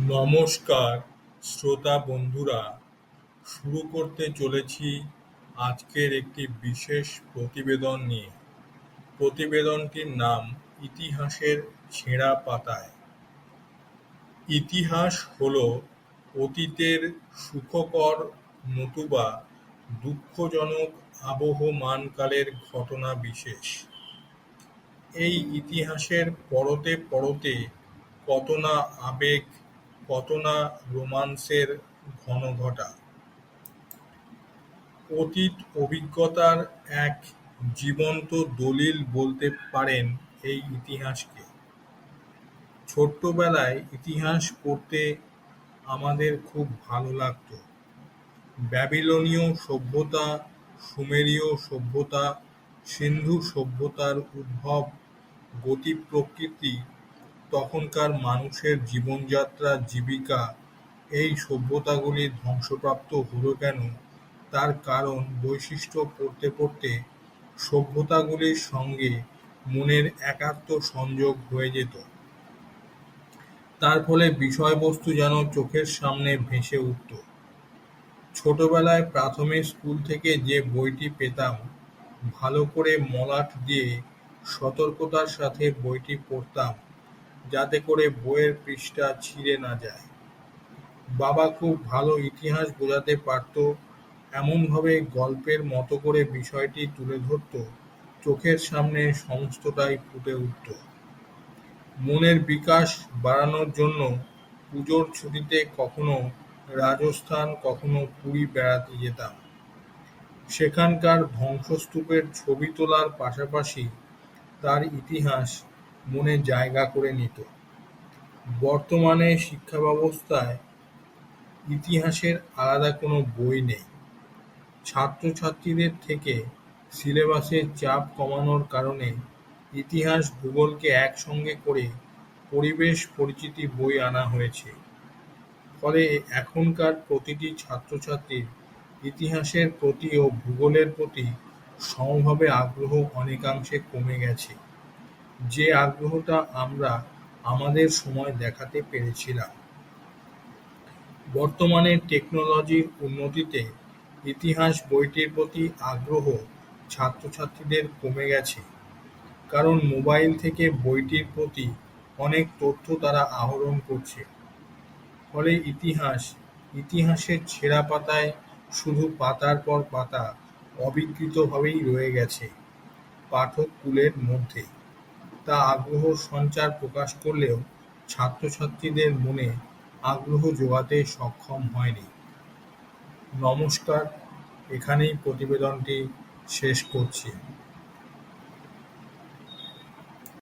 নমস্কার, শ্রোতা বন্ধুরা। শুরু করতে চলেছি আজকের একটি বিশেষ প্রতিবেদন নিয়ে। প্রতিবেদনটির নাম ইতিহাসের ছেঁড়া পাতায়। ইতিহাস হল অতীতের সুখকর নতুবা দুঃখজনক আবহমানকালের ঘটনা বিশেষ। এই ইতিহাসের পরতে পরতে কত না আবেগ কত না রোমান্সের ঘনঘটা অতীত অভিজ্ঞতার এক জীবন্ত দলিল বলতে পারেন এই ইতিহাসকে। ছোট্টবেলায় ইতিহাস পড়তে আমাদের খুব ভালো লাগতো। ব্যাবিলনীয় সভ্যতা, সুমেরীয় সভ্যতা, সিন্ধু সভ্যতার উদ্ভব, গতি প্রকৃতি তখনকার মানুষের জীবনযাত্রা, জীবিকা, এই সভ্যতাগুলি ধ্বংসপ্রাপ্ত হলো কেন? তার কারণ, বৈশিষ্ট্য পড়তে পড়তে সভ্যতাগুলির সঙ্গে মনের একাত্ম সংযোগ হয়ে যেত। তার ফলে বিষয়বস্তু যেন চোখের সামনে ভেসে উঠত। ছোটবেলায় প্রাথমিক স্কুল থেকে যে বইটি পেতাম, ভালো করে মলাট দিয়ে সতর্কতার সাথে বইটি পড়তাম। যাতে করে বইয়ের পৃষ্ঠা ছিঁড়ে না যায়। বাবা খুব ভালো ইতিহাস বোঝাতে পারত, এমনভাবে গল্পের মতো করে বিষয়টি তুলে ধরত, চোখের সামনে সমস্তটাই ফুটে উঠত। মনের বিকাশ বাড়ানোর জন্য পুজোর ছুটিতে কখনো রাজস্থান, কখনো পুরী বেড়াতে যেতাম। সেখানকার ধ্বংসস্তূপের ছবি তোলার পাশাপাশি তার ইতিহাস মনে জায়গা করে নিত। বর্তমানে শিক্ষাব্যবস্থায় ইতিহাসের আলাদা কোনো বই নেই। ছাত্রছাত্রীদের থেকে সিলেবাসের চাপ কমানোর কারণে ইতিহাস ভূগোলকে একসঙ্গে করে পরিবেশ পরিচিতি বই আনা হয়েছে। ফলে এখনকার প্রতিটি ছাত্রছাত্রীর ইতিহাসের প্রতি ও ভূগোলের প্রতি সমভাবে আগ্রহ অনেকাংশে কমে গেছে। যে আগ্রহটা আমরা আমাদের সময় দেখাতে পেরেছিলাম। বর্তমানে টেকনোলজির উন্নতিতে ইতিহাস বইটির প্রতি আগ্রহ ছাত্রছাত্রীদের কমে গেছে, কারণ মোবাইল থেকে বইটির প্রতি অনেক তথ্য তারা আহরণ করছে। ফলে ইতিহাস, ইতিহাসের ছেঁড়া পাতায় শুধু পাতার পর পাতা অবিকৃতভাবেই রয়ে গেছে পাঠক কুলের মধ্যে। তা আগ্রহ সঞ্চার প্রকাশ করলেও ছাত্রছাত্রীদের মনে আগ্রহ জোগাতে সক্ষম হয়নি। নমস্কার, এখানেই প্রতিবেদনটি শেষ করছি।